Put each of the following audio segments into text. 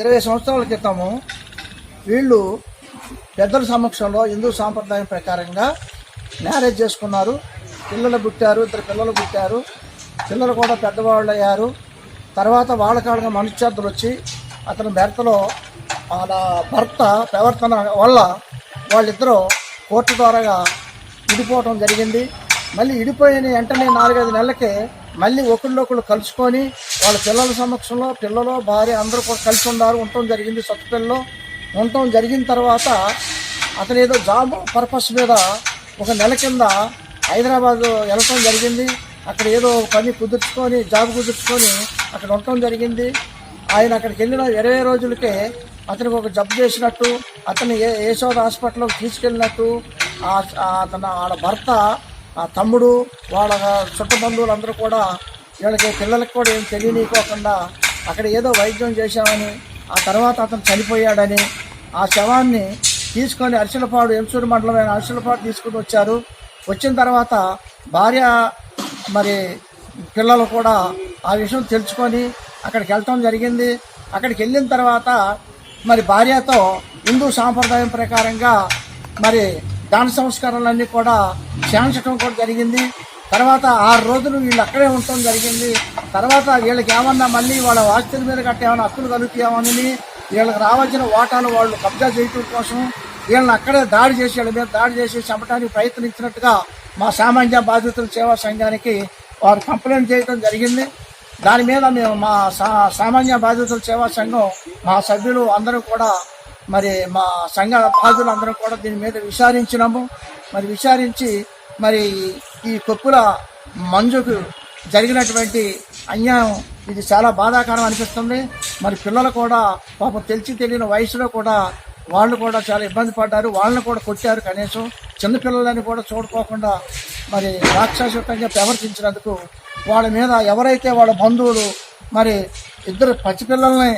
ఇరవై సంవత్సరాల క్రితము వీళ్ళు పెద్దల సమక్షంలో హిందూ సాంప్రదాయం ప్రకారంగా మ్యారేజ్ చేసుకున్నారు. పిల్లలు పుట్టారు ఇద్దరు పిల్లలు పుట్టారు. పిల్లలు కూడా పెద్దవాళ్ళు అయ్యారు. తర్వాత వాళ్ళ కాడగా మనుష్యార్థులు వచ్చి అతని భర్తలో వాళ్ళ భర్త ప్రవర్తన వల్ల వాళ్ళిద్దరూ కోర్టు ద్వారాగా విడిపోవటం జరిగింది. మళ్ళీ విడిపోయిన వెంటనే నాలుగైదు నెలలకే మళ్ళీ ఒకళ్ళొకళ్ళు కలుసుకొని వాళ్ళ పిల్లల సమక్షంలో పిల్లలు భార్య అందరూ కూడా కలిసి ఉన్నారు ఉండటం జరిగింది సత్తుపల్లిలో ఉండటం జరిగిన తర్వాత అతను ఏదో జాబ్ పర్పస్ మీద ఒక నెల కింద హైదరాబాద్ వెళ్ళటం జరిగింది. అక్కడ ఏదో పని కుదుర్చుకొని జాబ్ కుదుర్చుకొని అక్కడ ఉండటం జరిగింది. ఆయన అక్కడికి వెళ్ళిన ఇరవై రోజులకే అతనికి ఒక జబ్బు చేసినట్టు అతను ఏ యశోద హాస్పిటల్కి తీసుకెళ్ళినట్టు అతను వాళ్ళ భర్త ఆ తమ్ముడు వాళ్ళ చుట్టబంధువులు అందరూ కూడా వీళ్ళకి పిల్లలకు కూడా ఏం తెలియనీకోకుండా అక్కడ ఏదో వైద్యం చేశామని ఆ తర్వాత అతను చనిపోయాడని ఆ శవాన్ని తీసుకొని అరిసెలపాడు ఎంసూరు మండలమైన అరిసెలపాడు తీసుకుని వచ్చారు. వచ్చిన తర్వాత భార్య మరి పిల్లలు కూడా ఆ విషయం తెలుసుకొని అక్కడికి వెళ్ళటం జరిగింది. అక్కడికి వెళ్ళిన తర్వాత మరి భార్యతో హిందూ సాంప్రదాయం ప్రకారంగా మరి దాన సంస్కారాలన్నీ కూడా చేయించడం కూడా జరిగింది. తర్వాత ఆరు రోజులు వీళ్ళు అక్కడే ఉండటం జరిగింది. తర్వాత వీళ్ళకి ఏమన్నా మళ్ళీ వాళ్ళ ఆస్తుల మీద గట్ట ఏమైనా హక్కులు కలుగుతాయేమోనని వీళ్ళకి రావాల్సిన ఓటాలు వాళ్ళు కబ్జా చేయటం కోసం వీళ్ళని అక్కడే దాడి చేసి వీళ్ళ మీద దాడి చేసి చంపడానికి ప్రయత్నించినట్టుగా మా సామాన్య బాధితుల సేవా సంఘానికి వారు కంప్లైంట్ చేయడం జరిగింది. దాని మీద మేము మా సా సామాన్య బాధితుల సేవా సంఘం మా సభ్యులు అందరూ కూడా మరి మా సంఘ బాధులందరం అందరూ కూడా దీని మీద విచారించినాము. మరి విచారించి మరి ఈ కొప్పుల మంజుకు జరిగినటువంటి అన్యాయం ఇది చాలా బాధాకరం అనిపిస్తుంది. మరి పిల్లలు కూడా పాపం తెలిసి తెలియని వయసులో కూడా వాళ్ళు కూడా చాలా ఇబ్బంది పడ్డారు. వాళ్ళని కూడా కొట్టారు కనీసం. చిన్నపిల్లలని కూడా చూడుకోకుండా మరి రాక్షసంగా ప్రవర్తించినందుకు వాళ్ళ మీద ఎవరైతే వాళ్ళ బంధువులు మరి ఇద్దరు పసిపిల్లల్ని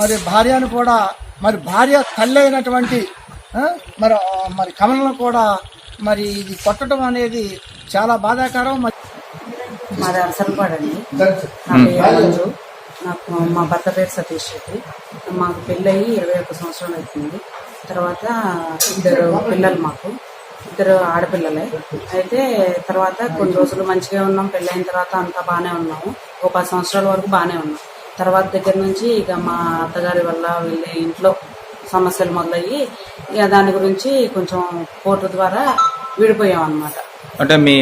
మరి భార్యను కూడా మరి భార్య తల్లి అయినటువంటి మరి మరి కమలను కూడా మరి ఇది కొట్టడం అనేది చాలా బాధాకరం. మరి మంజు నాకు మా భర్త పేరు సతీష్ రెడ్డి. మాకు పెళ్ళయి ఇరవై ఒక్క సంవత్సరాలు అవుతుంది తర్వాత ఇద్దరు పిల్లలు మాకు. ఇద్దరు ఆడపిల్లలే. అయితే తర్వాత కొన్ని రోజులు మంచిగా ఉన్నాం. పెళ్ళైన తర్వాత అంతా బాగానే ఉన్నాము. ఒక పది సంవత్సరాల వరకు బాగానే ఉన్నాం. తర్వాత దగ్గర నుంచి ఇక మా అత్తగారి వల్ల వెళ్ళే ఇంట్లో సమస్యలు మొదలయ్యి ఇక దాని గురించి కొంచెం కోర్టు ద్వారా విడిపోయాం అన్నమాట అంటే మీ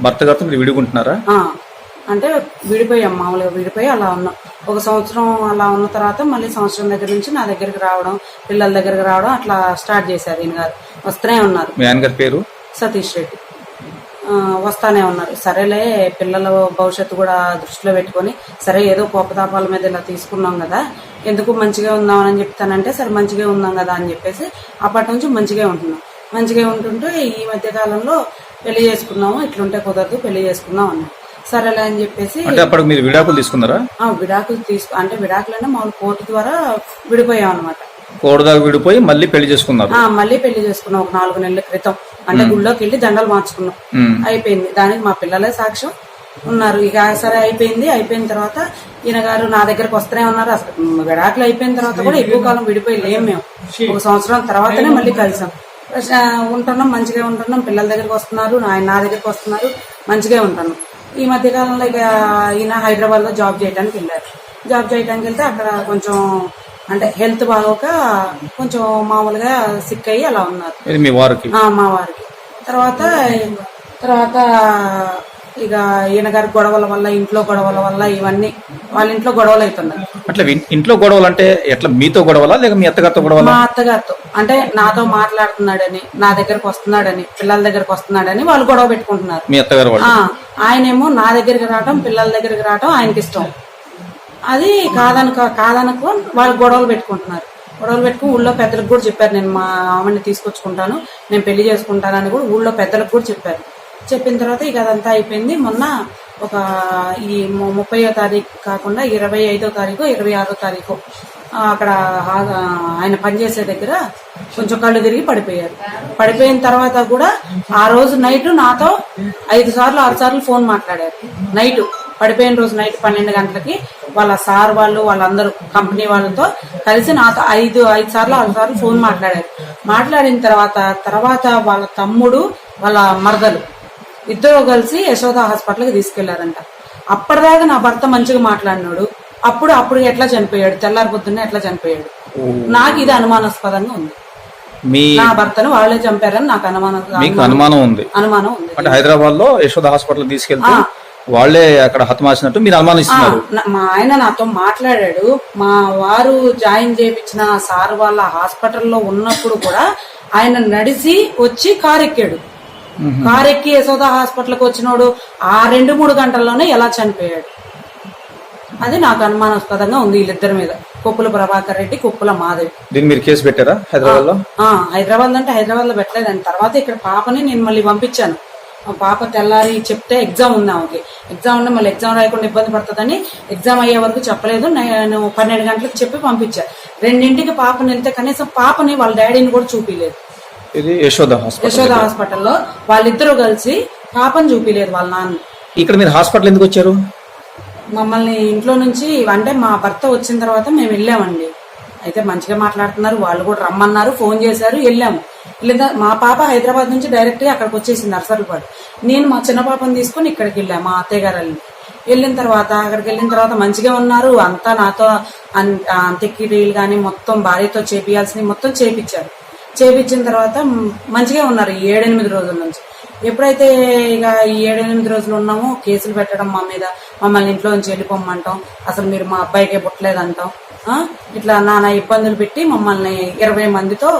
భర్త గారితో మీరు విడుకుంటున్నారా అంటే విడిపోయాం మామూలుగా విడిపోయి అలా ఉన్నాం. ఒక సంవత్సరం అలా ఉన్న తర్వాత మళ్ళీ సంవత్సరం దగ్గర నుంచి నా దగ్గరికి రావడం పిల్లల దగ్గరికి రావడం అట్లా స్టార్ట్ చేశారు ఈయన గారు. వస్తూనే ఉన్నారు. మీ ఆయన గారి పేరు? సతీష్ రెడ్డి. వస్తానే ఉన్నారు. సరేలే పిల్లల భవిష్యత్తు కూడా దృష్టిలో పెట్టుకొని సరే ఏదో కోపతాపాల మీద ఇలా తీసుకున్నాం కదా ఎందుకు మంచిగా ఉందామని చెప్తానంటే సరే మంచిగా ఉందాం కదా అని చెప్పేసి అప్పటి నుంచి మంచిగా ఉంటున్నాం. మంచిగా ఉంటుంటే ఈ మధ్య కాలంలో పెళ్ళి చేసుకున్నాము ఇట్లుంటే కుదరదు పెళ్ళి చేసుకుందాం అన్నాం. సరేలే అని చెప్పేసి అంటే అప్పుడు మీరు విడాకులు తీసుకున్నారా? ఆ విడాకులు తీసుకు అంటే విడాకులనే మామూలు కోర్టు ద్వారా విడిపోయాం అనమాట కోడదాకా విడిపోయి మళ్ళీ పెళ్ళి చేసుకున్నారు. మళ్ళీ పెళ్ళి చేసుకున్నాం ఒక నాలుగు నెలల క్రితం. అంటే గుళ్ళోకి వెళ్ళి దండలు మార్చుకున్నాం. అయిపోయింది. దానికి మా పిల్లలే సాక్ష్యం ఉన్నారు. ఇక సరే అయిపోయింది. అయిపోయిన తర్వాత ఈయన గారు నా దగ్గరకు వస్తూనే ఉన్నారు. అసలు విడాకులు అయిపోయిన తర్వాత కూడా ఎక్కువ కాలం విడిపోయి లేం మేము. ఒక సంవత్సరం తర్వాతనే మళ్ళీ కలిసాం. ఉంటున్నాం మంచిగా ఉంటున్నాం. పిల్లల దగ్గరికి వస్తున్నారు. ఆయన నా దగ్గరికి వస్తున్నారు. మంచిగా ఉంటున్నాం. ఈ మధ్య కాలంలో ఇక ఈయన హైదరాబాద్లో జాబ్ చేయడానికి వెళ్ళారు. జాబ్ చేయడానికి వెళ్తే అక్కడ కొంచెం అంటే హెల్త్ బాగోక కొంచెం మామూలుగా సిక్ అయ్యి అలా ఉన్నారు. మీ వారికి? మా వారికి. తర్వాత తర్వాత ఇక ఈయన గారి గొడవల వల్ల ఇంట్లో గొడవల వల్ల ఇవన్నీ వాళ్ళ ఇంట్లో గొడవలు అవుతున్నాయి అట్లా ఇంట్లో గొడవలు అంటే ఎట్లా మీతో గొడవలా లేక మీ అత్తగారితో గొడవలా? మా అత్తగారితో. అంటే నాతో మాట్లాడుతున్నాడని నా దగ్గరకు వస్తున్నాడని పిల్లల దగ్గరకు వస్తున్నాడని వాళ్ళు గొడవ పెట్టుకుంటున్నారు. మీ అత్తగారు ఆయనేమో నా దగ్గరికి రావటం పిల్లల దగ్గరికి రావటం ఆయనకి ఇష్టం అది కాదనుకో కాదనుకో వాళ్ళు గొడవలు పెట్టుకుంటున్నారు. గొడవలు పెట్టుకుని ఊళ్ళో పెద్దలకు కూడా చెప్పారు నేను మా ఆమెని తీసుకొచ్చుకుంటాను నేను పెళ్ళి చేసుకుంటానని కూడా ఊళ్ళో పెద్దలకు కూడా చెప్పారు. చెప్పిన తర్వాత ఇక అదంతా అయిపోయింది. మొన్న ఒక ఈ ముప్పయో తారీఖు కాకుండా ఇరవై ఐదో తారీఖు ఇరవై ఆరో తారీఖు అక్కడ ఆయన పనిచేసే దగ్గర కొంచెం కళ్ళు తిరిగి పడిపోయారు. పడిపోయిన తర్వాత కూడా ఆ రోజు నైట్ నాతో ఐదు సార్లు ఆరు సార్లు ఫోన్ మాట్లాడారు. నైట్ పడిపోయిన రోజు నైట్ పన్నెండు గంటలకి వాళ్ళ సార్ వాళ్ళు వాళ్ళందరూ కంపెనీ వాళ్ళతో కలిసి నాతో ఐదు ఐదు సార్లు ఆరు సార్లు ఫోన్ మాట్లాడారు. మాట్లాడిన తర్వాత తర్వాత వాళ్ళ తమ్ముడు వాళ్ళ మరదలు ఇద్దరు కలిసి యశోద హాస్పిటల్కి తీసుకెళ్ళారంట. అప్పటిదాకా నా భర్త మంచిగా మాట్లాడినాడు. అప్పుడు అప్పుడు ఎట్లా చనిపోయాడు? తెల్లారి పొద్దున్నే ఎట్లా చనిపోయాడు? నాకు ఇది అనుమానాస్పదంగా ఉంది. మీ నా భర్తను వాళ్ళే చంపారని నాకు అనుమానం అనుమానం ఉంది. అనుమానం ఉంది. అంటే హైదరాబాద్లో యశోద హాస్పిటల్ తీసుకెళ్తే వాళ్ళే అక్కడ హతమార్చినట్టు మీరు అనుమానిస్తున్నారు. మా ఆయన నాతో మాట్లాడాడు. మా వారు జాయిన్ చేయించిన సార్ వాళ్ళ హాస్పిటల్లో ఉన్నప్పుడు కూడా ఆయన నడిచి వచ్చి కారు ఎక్కాడు కారు ఎక్కి యశోద హాస్పిటల్కి వచ్చినోడు ఆ రెండు మూడు గంటల్లోనే ఎలా చనిపోయాడు? అది నాకు అనుమానాస్పదంగా ఉంది వీళ్ళిద్దరి మీద. కుప్పుల ప్రభాకర్ రెడ్డి కుప్పుల మాధవి. దీన్ని మీరు కేసు పెట్టారా హైదరాబాద్లో ఆ హైదరాబాద్ అంటే హైదరాబాద్లో పెట్టలేదండి తర్వాత ఇక్కడ పాపని నేను మళ్ళీ పంపించాను. పాప తెల్లారి చెప్తే ఎగ్జామ్ ఉంది ఆమెకి. ఎగ్జామ్ ఉంటే మళ్ళీ ఎగ్జామ్ రాయకుండా ఇబ్బంది పడుతుందని ఎగ్జామ్ అయ్యే వరకు చెప్పలేదు. నేను పన్నెండు గంటలకు చెప్పి పంపించా. రెండింటికి పాపని వెళ్తే కనీసం పాపని వాళ్ళ డాడీని కూడా చూపిలేదు. ఇది యశోద యశోద హాస్పిటల్లో వాళ్ళిద్దరూ కలిసి పాపని చూపిలేదు వాళ్ళ నాన్న. ఇక్కడ మీరు హాస్పిటల్ ఎందుకు వచ్చారు? మమ్మల్ని ఇంట్లో నుంచి అంటే మా భర్త వచ్చిన తర్వాత మేము వెళ్ళామండి. అయితే మంచిగా మాట్లాడుతున్నారు వాళ్ళు కూడా రమ్మన్నారు ఫోన్ చేశారు వెళ్ళాము. వెళ్ళిన మా పాప హైదరాబాద్ నుంచి డైరెక్ట్గా అక్కడికి వచ్చేసింది నర్సరీపాడు నేను మా చిన్న పాపని తీసుకొని ఇక్కడికి వెళ్ళాము మా అత్తయ్య గారు వెళ్ళిన తర్వాత అక్కడికి వెళ్ళిన తర్వాత మంచిగా ఉన్నారు అంతా నాతో అంత్యక్రియలు కానీ మొత్తం భార్యతో చేపియాల్సినవి మొత్తం చేపించారు చేపించిన తర్వాత మంచిగా ఉన్నారు ఈ ఏడెనిమిది రోజుల నుంచి. ఎప్పుడైతే ఇక ఈ ఏడెనిమిది రోజులు ఉన్నామో కేసులు పెట్టడం మా మీద మమ్మల్ని ఇంట్లో నుంచి వెళ్ళిపోమ్మంటాం. అసలు మీరు మా అబ్బాయికే పుట్టలేదంటాం. ఇట్లా నానా ఇబ్బందులు పెట్టి మమ్మల్ని ఇరవై మందితో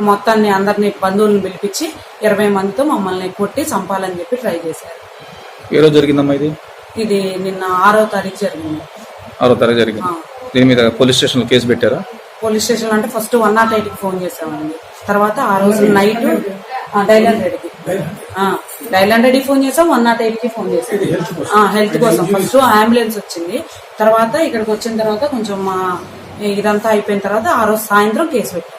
మొత్తాన్ని అందరినీ బంధువులను పిలిపించి ఇరవై మందితో మమ్మల్ని కొట్టి చంపాలని చెప్పి ట్రై చేశారు. ఏ రోజు జరిగిందమ్మా ఇది? ఇది నిన్న ఆరో తారీఖు జరిగింది. ఆరో తరగతి జరిగింది. దీని మీద పోలీస్ స్టేషన్ కేసు పెట్టారా? పోలీస్ స్టేషన్ అంటే ఫస్ట్ వన్ నాట్ ఎయిట్కి ఫోన్ చేసామండి తర్వాత ఆ రోజు నైట్ డైలాండ్ రెడ్డికి డైలాండ్ రెడ్డికి ఫోన్ చేసాం వన్ నాట్ ఎయిట్కి ఫోన్ చేసాం. హెల్త్ కోసం. ఫస్ట్ అంబులెన్స్ వచ్చింది. తర్వాత ఇక్కడికి వచ్చిన తర్వాత కొంచెం మా ఇదంతా అయిపోయిన తర్వాత ఆ రోజు సాయంత్రం కేసు పెట్టాం.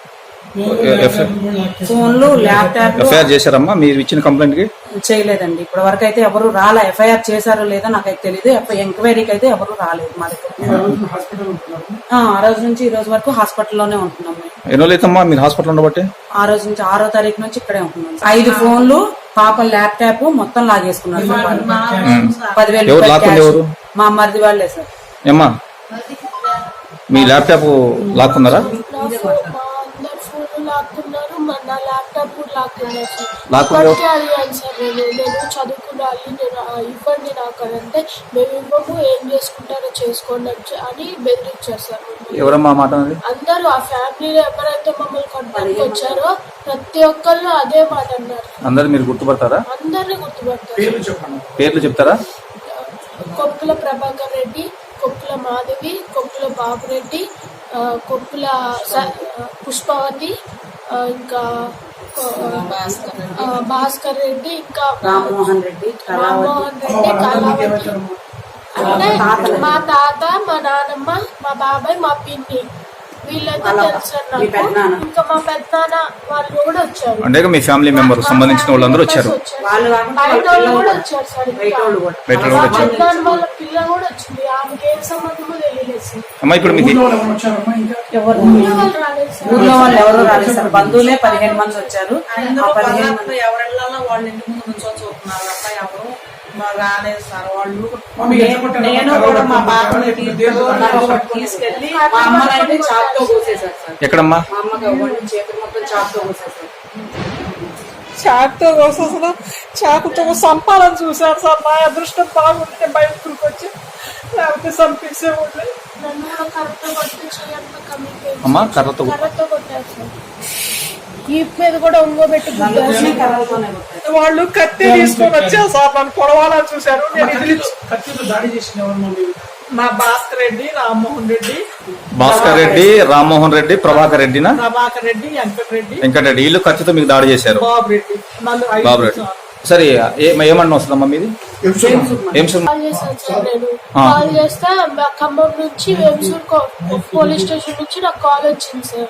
ఫోన్లు ల్యాప్టాప్ ఎఫ్ఐఆర్ చేశారమ్మా? మీరు ఇచ్చిన కంప్లైంట్కి చేయలేదండి. ఇప్పటి వరకు అయితే ఎవరు రాలే? ఎఫ్ఐఆర్ చేశారో లేదో నాకైతే తెలియదు ఎంక్వైరీకి అయితే ఎవరు రాలేదు మా దగ్గర. ఆ, ఆ రోజు నుంచి ఈ రోజు వరకు హాస్పిటల్లోనే ఉంటున్నాం. ఎన్ని అవుతుందమ్మా మీరు హాస్పిటల్ ఉండబట్టి? ఆ రోజు నుంచి ఆరో తారీఖు నుంచి ఇక్కడే ఉంటున్నాం ఐదు ఫోన్లు పాప ల్యాప్టాప్ మొత్తం లాగేసుకున్నారు. పదివేలు ఎవరు రూపాయలు లాక్కుంది cash. ఎవరు? మా మరిది వాళ్ళే సార్. ఏమ్మా? మీ ల్యాప్టాప్ లాక్కున్నారా? చదువుకున్నాను నేను ఇవ్వండి నాకు అంటే మేము ఇవ్వము ఏం చేసుకుంటారో చేసుకోండి అని బెదిరించారు సార్. ఎవరమ్మా మాట అందరూ ఆ ఫ్యామిలీలో ఎవరైతే మమ్మల్ని కొట్టడానికి వచ్చారో ప్రతి ఒక్కళ్ళు అదే మాట అన్నారు. అందరు మీరు గుర్తుపడతారా? అందరినీ గుర్తుపడతారు. పేర్లు చెప్తారా? కొప్పుల ప్రభాకర్ రెడ్డి కొప్పుల మాధవి కొప్పుల బాబురెడ్డి కొప్పుల పుష్పవతి ఇంకా భాస్కర్ రెడ్డి ఇంకా రామ్మోహన్ రెడ్డి కళావతి రామ్మోహన్ రెడ్డి కళావతి అంటే మా తాత మా నానమ్మ మా బాబాయ్ మా పిన్ని వీళ్ళైతే తెలుసు మీ పెద్దనాన్న. నాకు ఇంకా మా పెద్దనాన్న వాళ్ళు కూడా వచ్చారు. అంటే మీ ఫ్యామిలీ మెంబర్ సంబంధించిన వాళ్ళందరూ వచ్చారు. వాళ్ళు కాకుండా వాళ్ళ బయట వాళ్ళు పిల్లలు కూడా కూడా వచ్చారు సార్ బయట ఇంకా. వాళ్ళు కూడా. బయట వాళ్ళు కూడా వచ్చారు. పెద్దనాన్న వాళ్ళ పిల్ల కూడా వచ్చింది. ఆమెకి ఏం సంబంధమో తెలియలేదు సార్. అమ్మా ఇప్పుడు మీకు ఎవరు ఊళ్ళో వాళ్ళు రాలేదు సార్. ఊర్లో వాళ్ళు ఎవరు రాలేదు సార్. బంధువులే పదిహేను మంది వచ్చారు. ఆ పదిహేను మంది ఎవరిళ్ళలో వాళ్ళ ఇంటి ముందు నుంచో చూస్తున్నారు? తప్ప ఎవరు? మా రాలేదు సార్ వాళ్ళు. నేను కూడా మా పాపని తీసుకెళ్ళి మా అమ్మనైతే చాక్తో కోసేశారు సార్. ఎక్కడమ్మా? మా అమ్మకి ఒకటి చేతులు మొత్తం చాక్తో కోసేశారు చాకుతో కోసేసిన చాకుతో సంపాలని చూశారు సార్. నా అదృష్టం బాగుంటే బయటకు వచ్చి లేకపోతే కమిలిపోయింది అమ్మా కర్రతో కర్రతో కొట్టారు సార్. ఈ మీద కూడా కొట్టారు. వాళ్ళు కత్తి తీసుకొని వచ్చారు సార్ నన్ను పొడవాలని చూశారు? మా భాస్కర్ రెడ్డి రామ్మోహన్ రెడ్డి భాస్కర్ రెడ్డి రామ్మోహన్ రెడ్డి ప్రభాకర్ రెడ్డినా? ప్రభాకర్ రెడ్డి వెంకట రెడ్డి. వెంకటరెడ్డి. వీళ్ళు కత్తితో మీకు దాడి చేశారు. బాబు రెడ్డి. బాబు రెడ్డి. సార్. ఏమన్నా వస్తుందమ్మా మీది? కాల్ చేశాను సార్ నేను కాల్ చేస్తే ఖమ్మం నుంచి వేమ్సూర్ కో- పోలీస్ స్టేషన్ నుంచి నాకు కాల్ వచ్చింది సార్.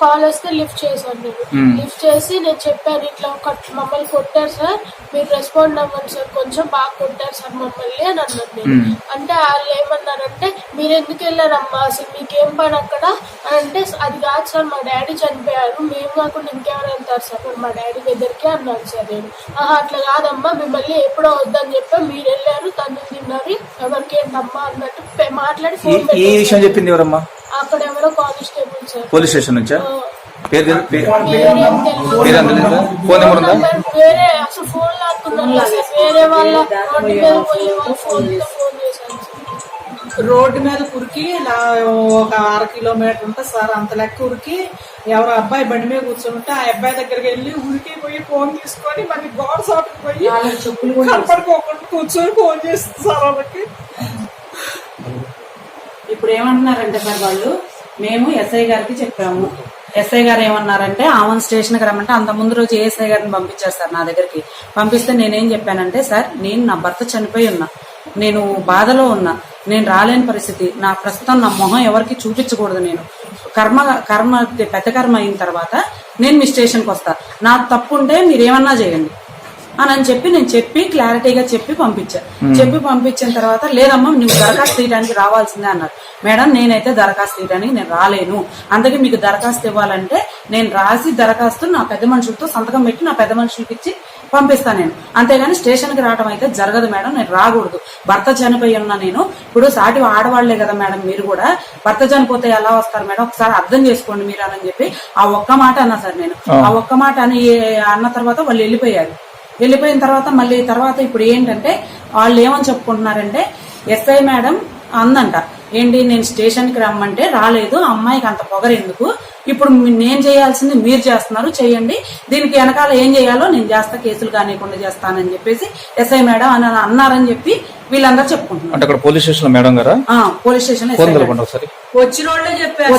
కాల్ వస్తే లిఫ్ట్ చేశాను నేను లిఫ్ట్ చేసి నేను చెప్పాను ఇట్లా మమ్మల్ని కొట్టారు సార్. మీరు రెస్పాండ్ అవ్వండి సార్. కొంచెం బాగా కొట్టారు సార్ మమ్మల్ని అని అన్నాను నేను. అంటే వాళ్ళు ఏమన్నారంటే మీరు ఎందుకు వెళ్ళారమ్మా? అసలు మీకేం పని అక్కడ? అని అంటే అది కాదు సార్ మా డాడీ చనిపోయారు. మేము కాకుండా ఇంకెవరు వెళ్తారు సార్? మా డాడీ దగ్గరికి అన్నాను సార్ నేను. అట్లా కాదమ్మా. మిమ్మల్ని ఎప్పుడో వద్దని చెప్పి మీరు వెళ్ళారు తను తిన్నారు ఎవరికి ఏంటమ్మా అన్నట్టు పె- మాట్లాడి ఈ ఫోన్ ఈ విషయం చెప్పింది ఎవరమ్మా? అక్కడ ఎవరో కానిస్టేబుల్ సార్ పోలీస్ స్టేషన్ నుంచా? పేరు తెలు- పే- పేరేం తెలియదు. పేరు అంత తెలీదా? ఫోన్ నెంబర్ ఉందా? నెంబర్ వేరే అసలు ఫోన్ లాక్కున్నారు. సార్ వేరే వాళ్ళ రోడ్డు మీద పోయే వాళ్ళ ఫోన్ రోడ్డు మీద కురికి ఇలా ఒక అర కిలోమీటర్ ఉంటుంది సార్ అంత లెక్క ఉరికి. ఎవరో అబ్బాయి బండి మీద కూర్చుంటే ఆ అబ్బాయి దగ్గరికి వెళ్ళి ఉరికి పోయి ఫోన్ తీసుకొని మళ్ళీ గోడ సాటుకు పోయి కనపడుకోకుండా కూర్చొని ఫోన్ చేస్తుంది సార్ వాళ్ళకి. ఇప్పుడు ఏమంటున్నారంటే సార్ వాళ్ళు? మేము ఎస్ఐ గారికి చెప్పాము. ఎస్ఐ గారు ఏమన్నారంటే ఆమెను స్టేషన్కి రమ్మంటే అంత ముందు రోజు ఏఎస్ఐ గారిని పంపించారు సార్ నా దగ్గరికి? పంపిస్తే నేనేం చెప్పానంటే సార్ నేను నా భర్త చనిపోయి ఉన్నా. నేను బాధలో ఉన్నా. నేను రాలేని పరిస్థితి. నా ప్రస్తుతం నా మొహం ఎవరికి చూపించకూడదు నేను. కర్మ కర్మ పెద్ద కర్మ అయిన తర్వాత నేను మీ స్టేషన్కి వస్తా. నా తప్పు ఉంటే మీరు ఏమన్నా చేయండి. అని అని చెప్పి నేను చెప్పి క్లారిటీగా చెప్పి పంపించా. చెప్పి పంపించిన తర్వాత లేదమ్మా నువ్వు దరఖాస్తు తీయడానికి రావాల్సిందే అన్నారు. మేడం నేనైతే దరఖాస్తు తీయడానికి నేను రాలేను. అందుకే మీకు దరఖాస్తు ఇవ్వాలంటే నేను రాసి దరఖాస్తు నా పెద్ద మనుషులతో సంతకం పెట్టి నా పెద్ద మనుషులకి ఇచ్చి పంపిస్తాను నేను. అంతేగాని స్టేషన్కి రావడం అయితే జరగదు మేడం నేను రాకూడదు. భర్త చనిపోయి ఉన్నా నేను. ఇప్పుడు సాటి ఆడవాళ్ళే కదా మేడం మీరు కూడా. భర్త చనిపోతే ఎలా వస్తారు మేడం? ఒకసారి అర్థం చేసుకోండి మీరు అని చెప్పి ఆ ఒక్క మాట అన్నా సార్ నేను. ఆ. ఒక్క మాట అని అన్న తర్వాత వాళ్ళు వెళ్ళిపోయారు. వెళ్ళిపోయిన తర్వాత మళ్ళీ తర్వాత ఇప్పుడు ఏంటంటే వాళ్ళు ఏమని చెప్పుకుంటున్నారంటే ఎస్ఐ మేడం అందంట ఏంటి నేను స్టేషన్కి రమ్మంటే రాలేదు అమ్మాయికి అంత పొగరు ఎందుకు? ఇప్పుడు మీ- నేను చేయాల్సింది మీరు చేస్తున్నారు చేయండి. దీనికి వెనకాల ఏం చేయాలో నేను చేస్తా కేసులు కానివ్వకుండా చేస్తానని చెప్పేసి ఎస్ఐ మేడం అని అన్నారని చెప్పి వీళ్ళందరూ చెప్పుకుంటున్నారు. అంటే అక్కడ పోలీస్ స్టేషన్లో మేడం గారా? ఆ, పోలీస్ స్టేషన్ వచ్చిన వాళ్ళే చెప్పారు.